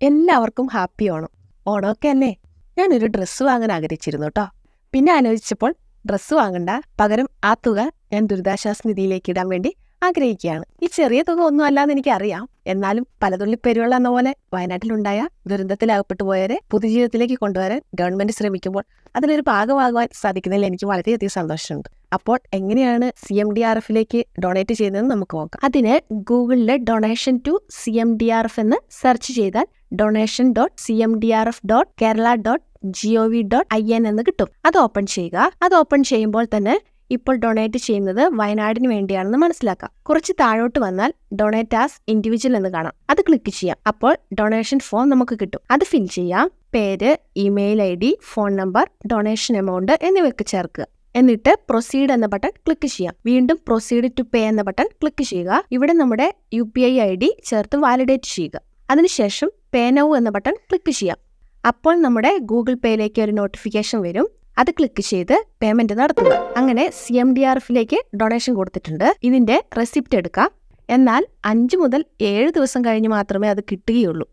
എല്ലാവർക്കും ഹാപ്പി ഓണം. ഓണമൊക്കെ അല്ലേ? ഞാനൊരു ഡ്രസ്സ് വാങ്ങാൻ ആഗ്രഹിച്ചിരുന്നു കേട്ടോ പിന്നെ ആലോചിച്ചപ്പോൾ ഡ്രസ്സ് വാങ്ങണ്ട പകരം ആ തുക ഞാൻ ദുരിതാശ്വാസ നിധിയിലേക്ക് ഇടാൻ വേണ്ടി ആഗ്രഹിക്കുകയാണ്. ഈ ചെറിയ തുക ഒന്നും അല്ലാന്ന് എനിക്കറിയാം. എന്നാലും പലതുള്ളി പെരുവെള്ളം എന്ന പോലെ വയനാട്ടിലുണ്ടായ ദുരന്തത്തിലകപ്പെട്ടു പോയവരെ പൊതുജീവിതത്തിലേക്ക് കൊണ്ടുവരാൻ ഗവൺമെന്റ് ശ്രമിക്കുമ്പോൾ അതിനൊരു ഭാഗമാകുവാൻ സാധിക്കുന്നതിൽ എനിക്ക് വളരെയധികം സന്തോഷമുണ്ട്. അപ്പോൾ എങ്ങനെയാണ് സി എം ഡി ആർ എഫിലേക്ക് ഡൊണേറ്റ് ചെയ്യുന്നതെന്ന് നമുക്ക് നോക്കാം. അതിന് ഗൂഗിളിൽ donation to C M D R F എന്ന് സെർച്ച് ചെയ്താൽ donation dot C M D R F dot Kerala dot G O V dot I N എന്ന് കിട്ടും. അത് ഓപ്പൺ ചെയ്യുക. അത് ഓപ്പൺ ചെയ്യുമ്പോൾ തന്നെ ഇപ്പോൾ ഡൊണേറ്റ് ചെയ്യുന്നത് വയനാടിന് വേണ്ടിയാണെന്ന് മനസ്സിലാക്കാം. കുറച്ച് താഴോട്ട് വന്നാൽ ഡൊണേറ്റ് ആസ് ഇൻഡിവിജ്വൽ എന്ന് കാണാം. അത് ക്ലിക്ക് ചെയ്യാം. അപ്പോൾ ഡൊണേഷൻ ഫോം നമുക്ക് കിട്ടും. അത് ഫിൽ ചെയ്യാം. പേര് email I D phone number donation amount എന്നിവയൊക്കെ ചേർക്കുക. എന്നിട്ട് പ്രൊസീഡ് എന്ന ബട്ടൺ ക്ലിക്ക് ചെയ്യാം. വീണ്ടും പ്രൊസീഡ് ടു പേ എന്ന ബട്ടൺ ക്ലിക്ക് ചെയ്യുക. ഇവിടെ നമ്മുടെ U P I I D ചേർത്ത് വാലിഡേറ്റ് ചെയ്യുക. അതിനുശേഷം പേ നൗ എന്ന ബട്ടൺ ക്ലിക്ക് ചെയ്യാം. അപ്പോൾ നമ്മുടെ ഗൂഗിൾ പേയിലേക്ക് ഒരു നോട്ടിഫിക്കേഷൻ വരും. അത് ക്ലിക്ക് ചെയ്ത് പേയ്മെന്റ് നടത്തുക അങ്ങനെ സി എം ഡി ആർ എഫിലേക്ക് ഡൊണേഷൻ കൊടുത്തിട്ടുണ്ട്. ഇതിന്റെ റെസിപ്റ്റ് എടുക്കാം. എന്നാൽ അഞ്ച് മുതൽ ഏഴ് ദിവസം കഴിഞ്ഞ് മാത്രമേ അത് കിട്ടുകയുള്ളൂ.